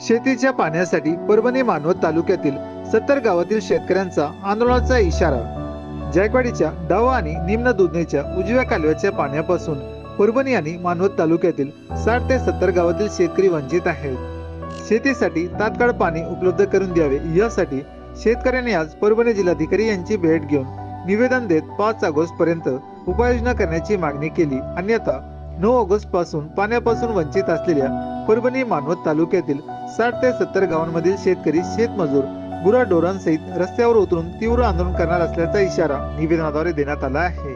शेतीच्या पाण्यासाठी परभणी मानवत तालुक्यातील सत्तर गावातील शेतकऱ्यांचा आंदोलनाचा इशारा. जायकवाडीच्या डावा आणि निम्न दुधनेच्या उजव्या कालव्याच्या पाण्यापासून परभणी आणि मानवत तालुक्यातील साठ ते सत्तर गावातील शेतकरी वंचित आहेत. शेतीसाठी तात्काळ पाणी उपलब्ध करून द्यावे यासाठी शेतकऱ्यांनी आज परभणी जिल्हाधिकारी यांची भेट घेऊन निवेदन देत पाच ऑगस्ट पर्यंत उपाययोजना करण्याची मागणी केली. अन्यथा नऊ ऑगस्टपासून पाण्यापासून वंचित असलेल्या परभणी मानवत तालुक्यातील साठ ते सत्तर गावांमधील शेतकरी शेतमजूर गुराढोरांसहित रस्त्यावर उतरून तीव्र आंदोलन करणार असल्याचा इशारा निवेदनाद्वारे देण्यात आला आहे.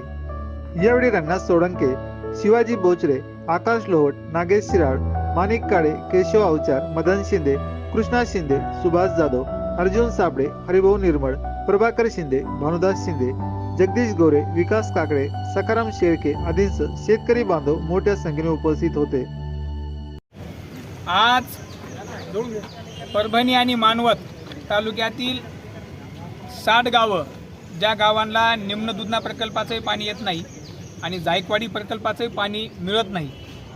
यावेळी रंगनाथ सोळंके शिवाजी बोचरे आकाश लोहट नागेश शिराड माणिक काळे केशव अवचार मदन शिंदे कृष्णा शिंदे सुभाष जाधव अर्जुन साबळे हरिभाऊ निर्मळ प्रभाकर शिंदे भानुदास शिंदे जगदीश गोरे विकास काकडे सकाराम शेळके आदींसह शेतकरी बांधव मोठ्या संख्येने उपस्थित होते. आज परभणी आणि मानवत तालुक्यातील साठ गावं ज्या गावांना निम्न दुधना प्रकल्पाचंही पाणी येत नाही आणि जायकवाडी प्रकल्पाचंही पाणी मिळत नाही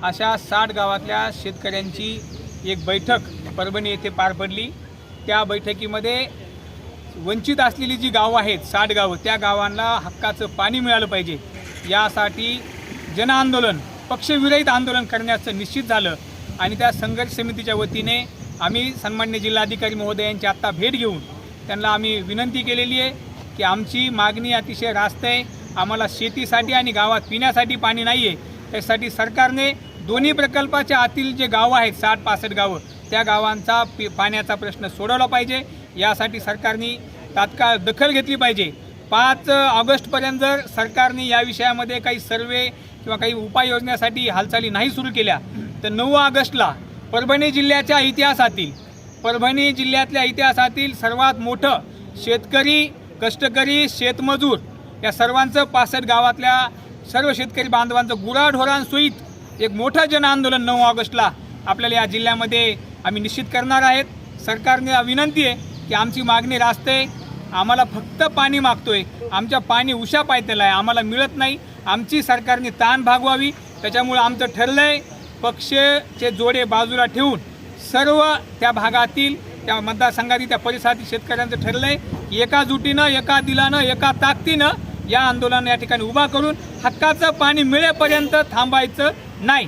अशा साठ गावातल्या शेतकऱ्यांची एक बैठक परभणी येथे पार पडली. त्या बैठकीमध्ये वंचित असलेली जी गावं आहेत साठ गावं त्या गावांना हक्काचं पाणी मिळालं पाहिजे. यासाठी जनआंदोलन पक्षविरहित आंदोलन करण्याचं निश्चित झालं आणि त्या संघर्ष समितीच्या वतीने आम्ही सन्मान्य जिल्हाधिकारी महोदयांची आत्ता भेट घेऊन त्यांना आम्ही विनंती केलेली आहे की आमची मागणी अतिशय रास्त आहे. आम्हाला शेतीसाठी आणि गावात पिण्यासाठी पाणी नाही आहे त्यासाठी सरकारने दोन्ही प्रकल्पाच्या आतील जे गावं आहेत साठ पासष्ट गावं त्या गावांचा पि पाण्याचा प्रश्न सोडवला पाहिजे. यासाठी सरकारने तात्काळ दखल घेतली पाहिजे. पाच ऑगस्टपर्यंत जर सरकारने या विषयामध्ये काही सर्वे किंवा काही उपाययोजनेसाठी हालचाली नाही सुरू केल्या तर नऊ ऑगस्टला परभणी जिल्ह्याच्या इतिहासातील परभणी जिल्ह्यातल्या इतिहासातील सर्वात मोठं शेतकरी कष्टकरी शेतमजूर या सर्वांचं पासष्ट गावातल्या सर्व शेतकरी बांधवांचं गुराढोरांसहित एक मोठं जनआंदोलन नऊ ऑगस्टला आपल्याला या जिल्ह्यामध्ये आम्ही निश्चित करणार आहेत. सरकारने विनंती आहे की आमची मागणी रास्त आहे. आम्हाला फक्त पाणी मागतोय. आमच्या पाणी उशा पायतेला आहे. आम्हाला मिळत नाही. आमची सरकारने ताण भागवावी. त्याच्यामुळं आमचं ठरलं आहे पक्षचे जोडे बाजूला ठेवून सर्व त्या भागातील त्या मतदारसंघातील त्या परिसरातील शेतकऱ्यांचं ठरलं आहे एका जुटीनं एका दिलानं एका ताकदीनं या आंदोलन या ठिकाणी उभा करून हक्काचं पाणी मिळेपर्यंत थांबायचं नाही.